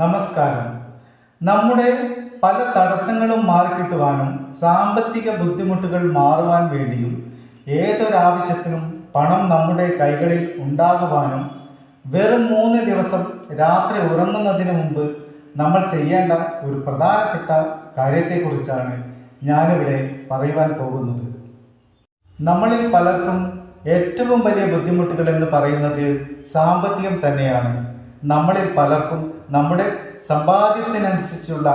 നമസ്കാരം. നമ്മുടെ പല തടസ്സങ്ങളും മാറിക്കിട്ടുവാനും സാമ്പത്തിക ബുദ്ധിമുട്ടുകൾ മാറുവാൻ വേണ്ടിയും ഏതൊരാവശ്യത്തിനും പണം നമ്മുടെ കൈകളിൽ ഉണ്ടാകുവാനും വെറും മൂന്ന് ദിവസം രാത്രി ഉറങ്ങുന്നതിന് മുമ്പ് നമ്മൾ ചെയ്യേണ്ട ഒരു പ്രധാനപ്പെട്ട കാര്യത്തെക്കുറിച്ചാണ് ഞാനിവിടെ പറയുവാൻ പോകുന്നത്. നമ്മളിൽ പലർക്കും ഏറ്റവും വലിയ ബുദ്ധിമുട്ടുകൾ എന്ന് പറയുന്നത് സാമ്പത്തികം തന്നെയാണ്. നമ്മളിൽ പലർക്കും നമ്മുടെ സമ്പാദ്യത്തിനനുസരിച്ചുള്ള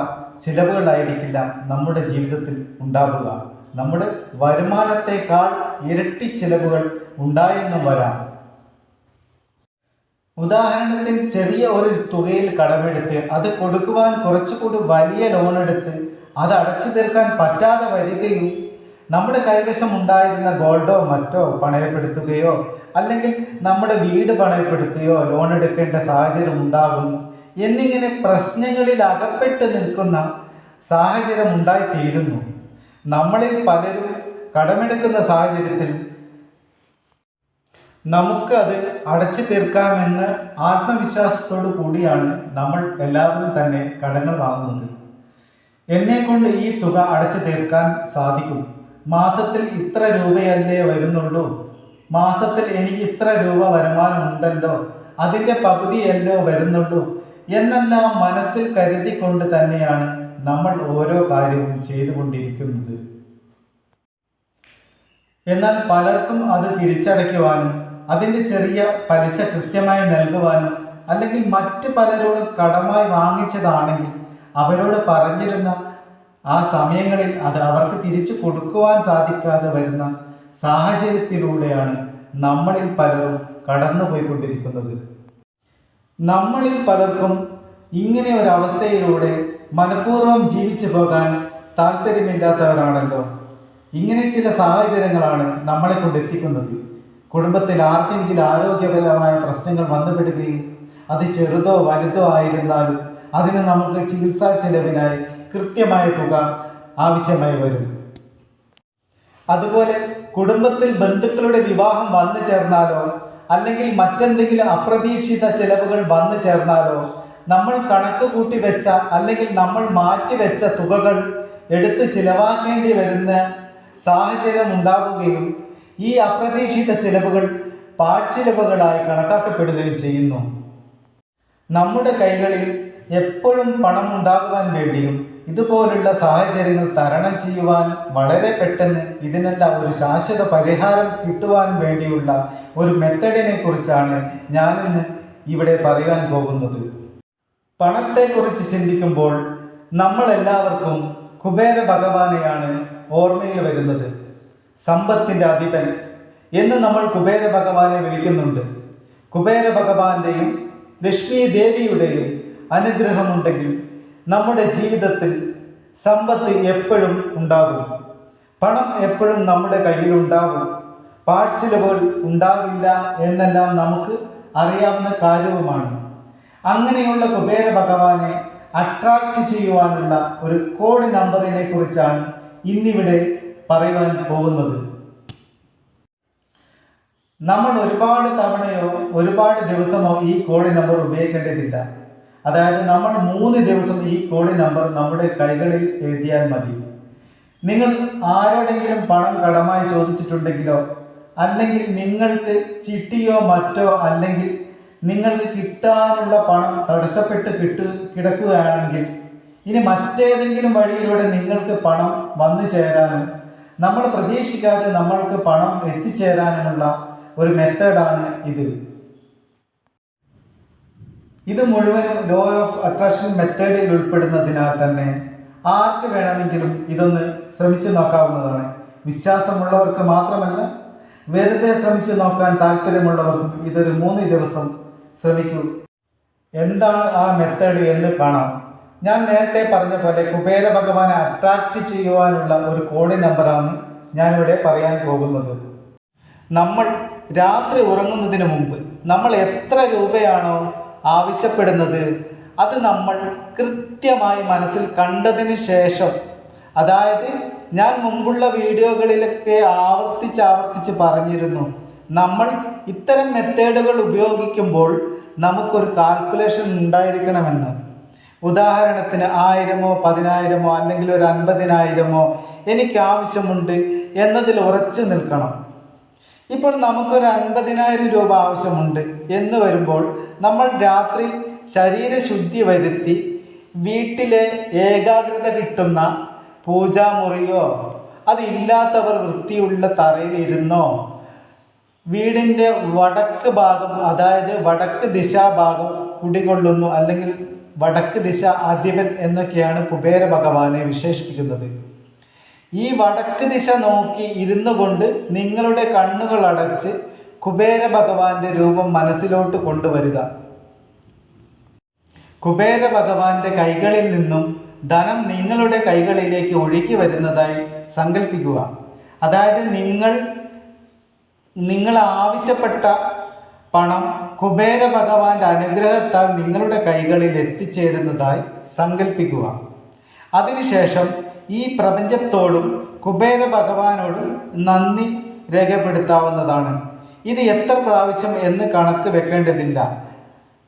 ചിലവുകളായിരിക്കില്ല നമ്മുടെ ജീവിതത്തിൽ ഉണ്ടാവുക. നമ്മുടെ വരുമാനത്തെക്കാൾ ഇരട്ടി ചിലവുകൾ ഉണ്ടായെന്നും വരാം. ഉദാഹരണത്തിന് ചെറിയ ഒരു തുകയിൽ കടമെടുത്ത് അത് കൊടുക്കുവാൻ കുറച്ചുകൂടി വലിയ ലോൺ എടുത്ത് അത് അടച്ചു തീർക്കാൻ പറ്റാതെ വരികയും നമ്മുടെ കൈവശം ഉണ്ടായിരുന്ന ഗോൾഡോ മറ്റോ പണയപ്പെടുത്തുകയോ അല്ലെങ്കിൽ നമ്മുടെ വീട് പണയപ്പെടുത്തുകയോ ലോൺ എടുക്കേണ്ട സാഹചര്യം ഉണ്ടാകുന്നു. എന്നിങ്ങനെ പ്രശ്നങ്ങളിൽ അകപ്പെട്ട് നിൽക്കുന്ന സാഹചര്യം ഉണ്ടായിത്തീരുന്നു നമ്മളിൽ പലരും കടമെടുക്കുന്ന സാഹചര്യത്തിൽ നമുക്ക് അത് അടച്ചു തീർക്കാമെന്ന് ആത്മവിശ്വാസത്തോടു കൂടിയാണ് നമ്മൾ എല്ലാവരും തന്നെ കടങ്ങൾ വാങ്ങുന്നത്. എന്നെ കൊണ്ട് ഈ തുക അടച്ചു തീർക്കാൻ സാധിക്കും. മാസത്തിൽ ഇത്ര രൂപയല്ലേ വരുന്നുള്ളൂ? മാസത്തിൽ എനിക്ക് ഇത്ര രൂപ വരുമാനം ഉണ്ടല്ലോ അതിന്റെ പകുതിയല്ലോ വരുന്നുള്ളൂ? എന്നെല്ലാം മനസ്സിൽ കരുതിക്കൊണ്ട് തന്നെയാണ് നമ്മൾ ഓരോ കാര്യവും ചെയ്തുകൊണ്ടിരിക്കുന്നത്. എന്നാൽ പലർക്കും അത് തിരിച്ചടയ്ക്കുവാനും അതിന്റെ ചെറിയ പലിശ കൃത്യമായി നൽകുവാനും അല്ലെങ്കിൽ മറ്റ് പലരോട് കടമായി വാങ്ങിച്ചതാണെങ്കിൽ അവരോട് പറഞ്ഞിരുന്ന ആ സമയങ്ങളിൽ അത് അവർക്ക് തിരിച്ചു കൊടുക്കുവാൻ സാധിക്കാതെ വരുന്ന സാഹചര്യത്തിലൂടെയാണ് നമ്മളിൽ പലരും കടന്നുപോയിക്കൊണ്ടിരിക്കുന്നത്. നമ്മളിൽ പലർക്കും ഇങ്ങനെ ഒരു അവസ്ഥയിലൂടെ മനഃപൂർവം ജീവിച്ചു പോകാൻ താല്പര്യമില്ലാത്തവരാണല്ലോ. ഇങ്ങനെ ചില സാഹചര്യങ്ങളാണ് നമ്മളെ കൊണ്ട് എത്തിക്കുന്നത്. കുടുംബത്തിൽ ആർക്കെങ്കിലും ആരോഗ്യപരമായ പ്രശ്നങ്ങൾ വന്നുപെടുകയും അത് ചെറുതോ വലുതോ ആയിരുന്നാലും അതിന് നമുക്ക് ചികിത്സാ ചെലവിനായി കൃത്യമായ തുക ആവശ്യമായി വരും. അതുപോലെ കുടുംബത്തിൽ ബന്ധുക്കളുടെ വിവാഹം വന്നു ചേർന്നാലോ അല്ലെങ്കിൽ മറ്റെന്തെങ്കിലും അപ്രതീക്ഷിത ചെലവുകൾ വന്നു ചേർന്നാലോ? നമ്മൾ കണക്ക് കൂട്ടി വെച്ച അല്ലെങ്കിൽ നമ്മൾ മാറ്റി വെച്ച തുകകൾ എടുത്ത് ചിലവാക്കേണ്ടി വരുന്ന സാഹചര്യം ഉണ്ടാവുകയും ഈ അപ്രതീക്ഷിത ചിലവുകൾ പാഴ്ചിലവുകളായി കണക്കാക്കപ്പെടുകയും ചെയ്യുന്നു. നമ്മുടെ കൈകളിൽ എപ്പോഴും പണം ഉണ്ടാകുവാൻ വേണ്ടിയും ഇതുപോലുള്ള സാഹചര്യങ്ങൾ തരണം ചെയ്യുവാൻ വളരെ പെട്ടെന്ന് ഇതിനെല്ലാം ഒരു ശാശ്വത പരിഹാരം കിട്ടുവാൻ വേണ്ടിയുള്ള ഒരു മെത്തഡിനെ കുറിച്ചാണ് ഞാനിന്ന് ഇവിടെ പറയാൻ പോകുന്നത്. പണത്തെക്കുറിച്ച് ചിന്തിക്കുമ്പോൾ നമ്മൾ എല്ലാവർക്കും കുബേര ഭഗവാനെയാണ് ഓർമ്മയിൽ വരുന്നത്. സമ്പത്തിന്റെ അധിപൻ എന്ന് നമ്മൾ കുബേര ഭഗവാനെ വിളിക്കുന്നുണ്ട്. കുബേര ഭഗവാന്റെയും ലക്ഷ്മി ദേവിയുടെയും അനുഗ്രഹമുണ്ടെങ്കിൽ നമ്മുടെ ജീവിതത്തിൽ സമ്പത്ത് എപ്പോഴും ഉണ്ടാകും. പണം എപ്പോഴും നമ്മുടെ കയ്യിലുണ്ടാകും. പാഴ്ചിലവുകൾ ഉണ്ടാവില്ല എന്നെല്ലാം നമുക്ക് അറിയാവുന്ന കാര്യവുമാണ്. അങ്ങനെയുള്ള കുബേര ഭഗവാനെ അട്രാക്റ്റ് ചെയ്യുവാനുള്ള ഒരു കോഡ് നമ്പറിനെ കുറിച്ചാണ് ഇന്നിവിടെ പറയുവാൻ പോകുന്നത്. നമ്മൾ ഒരുപാട് തവണയോ ഒരുപാട് ദിവസമോ ഈ കോഡ് നമ്പർ ഉപയോഗിക്കേണ്ടതില്ല. അതായത് നമ്മൾ മൂന്ന് ദിവസം ഈ കോഡ് നമ്പർ നമ്മുടെ കൈകളിൽ എഴുതിയാൽ മതി. നിങ്ങൾ ആരോടെങ്കിലും പണം കടമായി ചോദിച്ചിട്ടുണ്ടെങ്കിലോ അല്ലെങ്കിൽ നിങ്ങൾക്ക് ചിട്ടിയോ മറ്റോ അല്ലെങ്കിൽ നിങ്ങൾക്ക് കിട്ടാനുള്ള പണം തടസ്സപ്പെട്ട് കിട്ടു കിടക്കുകയാണെങ്കിൽ ഇനി മറ്റേതെങ്കിലും വഴിയിലൂടെ നിങ്ങൾക്ക് പണം വന്നു ചേരാനും നമ്മൾ പ്രതീക്ഷിക്കാതെ നമ്മൾക്ക് പണം എത്തിച്ചേരാനുമുള്ള ഒരു മെത്തേഡാണ് ഇത്. ഇത് മുഴുവനും ലോ ഓഫ് അട്രാക്ഷൻ മെത്തേഡിൽ ഉൾപ്പെടുന്നതിനാൽ തന്നെ ആർക്ക് വേണമെങ്കിലും ഇതൊന്ന് ശ്രമിച്ചു നോക്കാവുന്നതാണ്. വിശ്വാസമുള്ളവർക്ക് മാത്രമല്ല വെറുതെ ശ്രമിച്ചു നോക്കാൻ താല്പര്യമുള്ളവർക്കും ഇതൊരു മൂന്ന് ദിവസം ശ്രമിക്കൂ. എന്താണ് ആ മെത്തേഡ് എന്ന് കാണാം. ഞാൻ നേരത്തെ പറഞ്ഞ പോലെ കുബേര ഭഗവാനെ അട്രാക്റ്റ് ചെയ്യുവാനുള്ള ഒരു കോഡ് നമ്പറാണ് ഞാനിവിടെ പറയാൻ പോകുന്നത്. നമ്മൾ രാത്രി ഉറങ്ങുന്നതിന് മുമ്പ് നമ്മൾ എത്ര രൂപയാണോ ആവശ്യപ്പെടുന്നത്. അത് നമ്മൾ കൃത്യമായി മനസ്സിൽ കണ്ടതിന് ശേഷം. അതായത് ഞാൻ മുമ്പുള്ള വീഡിയോകളിലൊക്കെ ആവർത്തിച്ച് ആവർത്തിച്ച് പറഞ്ഞിരുന്നു. നമ്മൾ ഇത്തരം മെത്തേഡുകൾ ഉപയോഗിക്കുമ്പോൾ നമുക്കൊരു കാൽക്കുലേഷൻ ഉണ്ടായിരിക്കണമെന്ന്. ഉദാഹരണത്തിന് ആയിരമോ പതിനായിരമോ അല്ലെങ്കിൽ ഒരു അൻപതിനായിരമോ എനിക്ക് ആവശ്യമുണ്ട് എന്നതിൽ ഉറച്ചു നിൽക്കണം. ഇപ്പോൾ നമുക്കൊരു അൻപതിനായിരം രൂപ ആവശ്യമുണ്ട്. എന്ന് വരുമ്പോൾ നമ്മൾ രാത്രി ശരീരശുദ്ധി വരുത്തി വീട്ടിലെ ഏകാഗ്രത കിട്ടുന്ന പൂജാമുറിയോ അതില്ലാത്തവർ വൃത്തിയുള്ള തറയിലിരുന്നോ വീടിന്റെ വടക്ക് ഭാഗം അതായത് വടക്ക് ദിശാഭാഗം കുടികൊള്ളുന്നു അല്ലെങ്കിൽ വടക്ക് ദിശ അധിപൻ എന്നൊക്കെയാണ് കുബേര ഭഗവാനെ വിശേഷിപ്പിക്കുന്നത്. ഈ വടക്ക് ദിശ നോക്കി ഇരുന്നു കൊണ്ട് നിങ്ങളുടെ കണ്ണുകൾ അടച്ച് കുബേര ഭഗവാന്റെ രൂപം മനസ്സിലോട്ട് കൊണ്ടുവരിക. കുബേര ഭഗവാന്റെ കൈകളിൽ നിന്നും ധനം നിങ്ങളുടെ കൈകളിലേക്ക് ഒഴുകി വരുന്നതായി സങ്കല്പിക്കുക അതായത് നിങ്ങൾ നിങ്ങൾ ആവശ്യപ്പെട്ട പണം കുബേര ഭഗവാന്റെ അനുഗ്രഹത്താൽ നിങ്ങളുടെ കൈകളിൽ എത്തിച്ചേരുന്നതായി സങ്കല്പിക്കുക അതിനുശേഷം ഈ പ്രപഞ്ചത്തോടും കുബേര ഭഗവാനോടും നന്ദി രേഖപ്പെടുത്താവുന്നതാണ്. ഇത് എത്ര പ്രാവശ്യം എന്ന് കണക്ക് വെക്കേണ്ടതില്ല.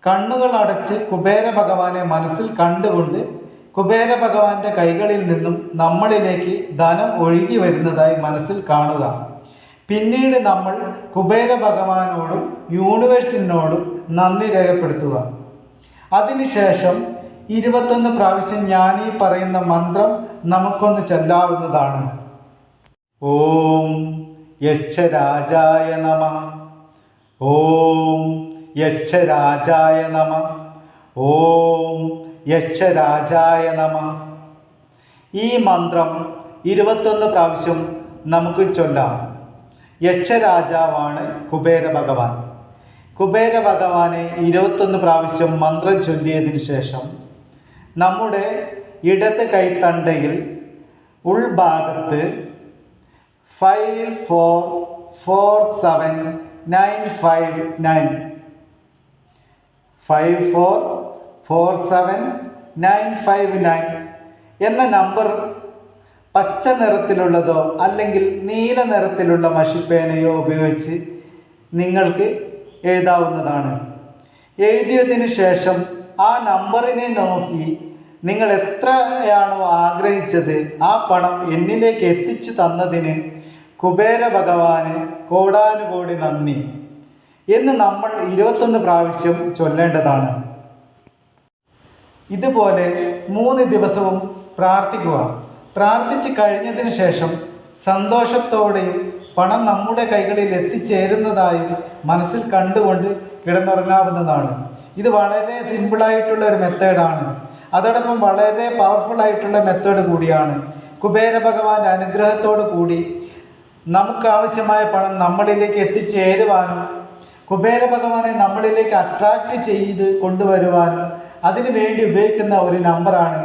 കണ്ണുകൾ അടച്ച് കുബേര ഭഗവാനെ മനസ്സിൽ കണ്ടുകൊണ്ട് കുബേര ഭഗവാന്റെ കൈകളിൽ നിന്നും നമ്മളിലേക്ക് ധനം ഒഴുകി വരുന്നതായി മനസ്സിൽ കാണുക. പിന്നീട് നമ്മൾ കുബേര ഭഗവാനോടും യൂണിവേഴ്സിനോടും നന്ദി രേഖപ്പെടുത്തുക. അതിനുശേഷം ഇരുപത്തൊന്ന് പ്രാവശ്യം ഞാൻ ഈ പറയുന്ന മന്ത്രം നമുക്കൊന്ന് ചൊല്ലാവുന്നതാണ്. ഓം യക്ഷരാജായ നമ. ഓം യക്ഷരാജായ നമ. ഓം യക്ഷരാജായ നമ. ഈ മന്ത്രം ഇരുപത്തൊന്ന് പ്രാവശ്യം നമുക്ക് ചൊല്ലാം. യക്ഷരാജാവാണ് കുബേര ഭഗവാൻ കുബേര ഭഗവാനെ ഇരുപത്തൊന്ന് പ്രാവശ്യം മന്ത്രം ചൊല്ലിയതിനു ശേഷം നമ്മുടെ ഇടത് കൈത്തണ്ടയിൽ ഉൾഭാഗത്ത് five four four seven nine five nine five four four seven nine five nine എന്ന നമ്പർ പച്ച നിറത്തിലുള്ളതോ അല്ലെങ്കിൽ നീല നിറത്തിലുള്ള മഷിപ്പേനയോ ഉപയോഗിച്ച് നിങ്ങൾക്ക് എഴുതാവുന്നതാണ്. എഴുതിയതിനു ശേഷം ആ നമ്പറിനെ നോക്കി നിങ്ങൾ എത്രയാണോ ആഗ്രഹിച്ചത് ആ പണം എന്നിലേക്ക് എത്തിച്ചു തന്നതിന് കുബേര ഭഗവാന് കോടാനുകോടി നന്ദി എന്ന് നമ്മൾ ഇരുപത്തൊന്ന് പ്രാവശ്യം ചൊല്ലേണ്ടതാണ്. ഇതുപോലെ മൂന്ന് ദിവസവും പ്രാർത്ഥിക്കുക. പ്രാർത്ഥിച്ച് കഴിഞ്ഞതിന് ശേഷം സന്തോഷത്തോടെയും പണം നമ്മുടെ കൈകളിൽ എത്തിച്ചേരുന്നതായും മനസ്സിൽ കണ്ടുകൊണ്ട് കിടന്നുറങ്ങാവുന്നതാണ്. ഇത് വളരെ സിമ്പിളായിട്ടുള്ള ഒരു മെത്തേഡാണ്. അതോടൊപ്പം വളരെ പവർഫുൾ ആയിട്ടുള്ള മെത്തേഡ് കൂടിയാണ്. കുബേര ഭഗവാന്റെ അനുഗ്രഹത്തോടു കൂടി നമുക്ക് ആവശ്യമായ പണം നമ്മളിലേക്ക് എത്തിച്ചേരുവാനും കുബേര ഭഗവാനെ നമ്മളിലേക്ക് അട്രാക്റ്റ് ചെയ്ത് കൊണ്ടുവരുവാനും അതിനു വേണ്ടി ഉപയോഗിക്കുന്ന ഒരു നമ്പറാണ്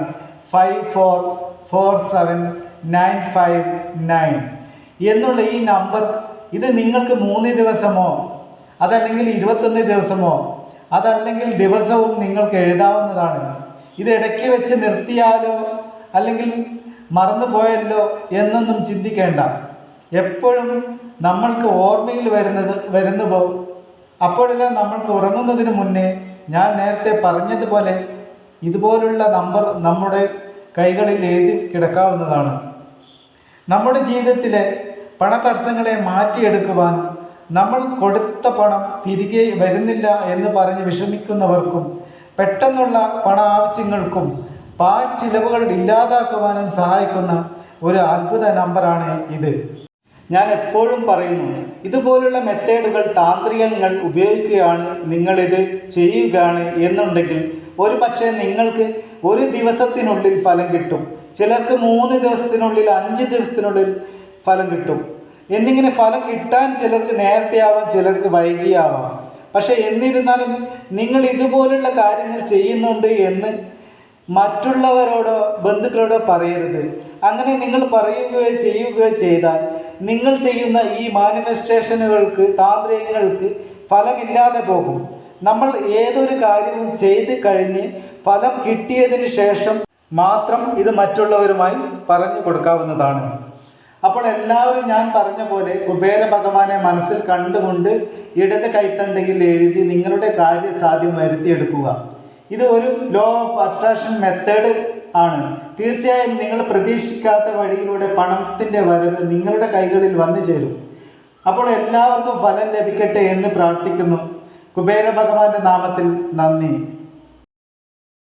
five four four seven nine five nine എന്നുള്ള ഈ നമ്പർ ഇത് നിങ്ങൾക്ക് മൂന്ന് ദിവസമോ അതല്ലെങ്കിൽ ഇരുപത്തൊന്ന് ദിവസമോ അതല്ലെങ്കിൽ ദിവസവും നിങ്ങൾക്ക് എഴുതാവുന്നതാണ്. ഇത് ഇടയ്ക്ക് വെച്ച് നിർത്തിയാലോ? അല്ലെങ്കിൽ മറന്നു പോയല്ലോ എന്നൊന്നും ചിന്തിക്കേണ്ട. എപ്പോഴും നമ്മൾക്ക് ഓർമ്മയിൽ വരുന്നത് വരുന്നു പോകും അപ്പോഴെല്ലാം നമ്മൾക്ക് ഉറങ്ങുന്നതിന് മുന്നേ ഞാൻ നേരത്തെ പറഞ്ഞതുപോലെ ഇതുപോലുള്ള നമ്പർ നമ്മുടെ കൈകളിൽ എഴുതി കിടക്കാവുന്നതാണ്. നമ്മുടെ ജീവിതത്തിലെ പണതടസ്സങ്ങളെ മാറ്റിയെടുക്കുവാൻ നമ്മൾ കൊടുത്ത പണം തിരികെ വരുന്നില്ല എന്ന് പറഞ്ഞ് വിഷമിക്കുന്നവർക്കും പെട്ടെന്നുള്ള പണ ആവശ്യങ്ങൾക്കും പാഴ് ചിലവുകൾ ഇല്ലാതാക്കുവാനും സഹായിക്കുന്ന ഒരു അത്ഭുത നമ്പറാണ് ഇത്. ഞാൻ എപ്പോഴും പറയുന്നു ഇതുപോലുള്ള മെത്തേഡുകൾ താന്ത്രികങ്ങൾ ഉപയോഗിക്കുകയാണ് നിങ്ങളിത് ചെയ്യുകയാണ് എന്നുണ്ടെങ്കിൽ ഒരു പക്ഷേ നിങ്ങൾക്ക് ഒരു ദിവസത്തിനുള്ളിൽ ഫലം കിട്ടും. ചിലർക്ക് മൂന്ന് ദിവസത്തിനുള്ളിൽ അഞ്ച് ദിവസത്തിനുള്ളിൽ ഫലം കിട്ടും. എന്നിങ്ങനെ ഫലം കിട്ടാൻ ചിലർക്ക് നേരത്തെ ആവാം ചിലർക്ക് വൈകിയാവാം. പക്ഷെ എന്നിരുന്നാലും നിങ്ങൾ ഇതുപോലുള്ള കാര്യങ്ങൾ ചെയ്യുന്നുണ്ട് എന്ന് മറ്റുള്ളവരോടോ ബന്ധുക്കളോടോ പറയരുത്. അങ്ങനെ നിങ്ങൾ പറയുകയോ ചെയ്യുകയോ ചെയ്താൽ നിങ്ങൾ ചെയ്യുന്ന ഈ മാനിഫെസ്റ്റേഷനുകൾക്ക് താന്ത്രികങ്ങൾക്ക് ഫലമില്ലാതെ പോകും. നമ്മൾ ഏതൊരു കാര്യവും ചെയ്ത് കഴിഞ്ഞ് ഫലം കിട്ടിയതിന് ശേഷം മാത്രം ഇത് മറ്റുള്ളവരുമായി പറഞ്ഞു കൊടുക്കാവുന്നതാണ്. അപ്പോൾ എല്ലാവരും ഞാൻ പറഞ്ഞ പോലെ കുബേര ഭഗവാനെ മനസ്സിൽ കണ്ടുകൊണ്ട് ഇടത് കൈത്തണ്ടയിൽ എഴുതി നിങ്ങളുടെ കാര്യ സാധ്യം വരുത്തിയെടുക്കുക. ഇത് ഒരു ലോ ഓഫ് അട്രാക്ഷൻ മെത്തേഡ് ആണ്. തീർച്ചയായും നിങ്ങൾ പ്രതീക്ഷിക്കാത്ത വഴിയിലൂടെ പണത്തിന്റെ വരവ് നിങ്ങളുടെ കൈകളിൽ വന്നു ചേരും. അപ്പോൾ എല്ലാവർക്കും ഫലം ലഭിക്കട്ടെ എന്ന് പ്രാർത്ഥിക്കുന്നു. കുബേര ഭഗവാന്റെ നാമത്തിൽ നന്ദി.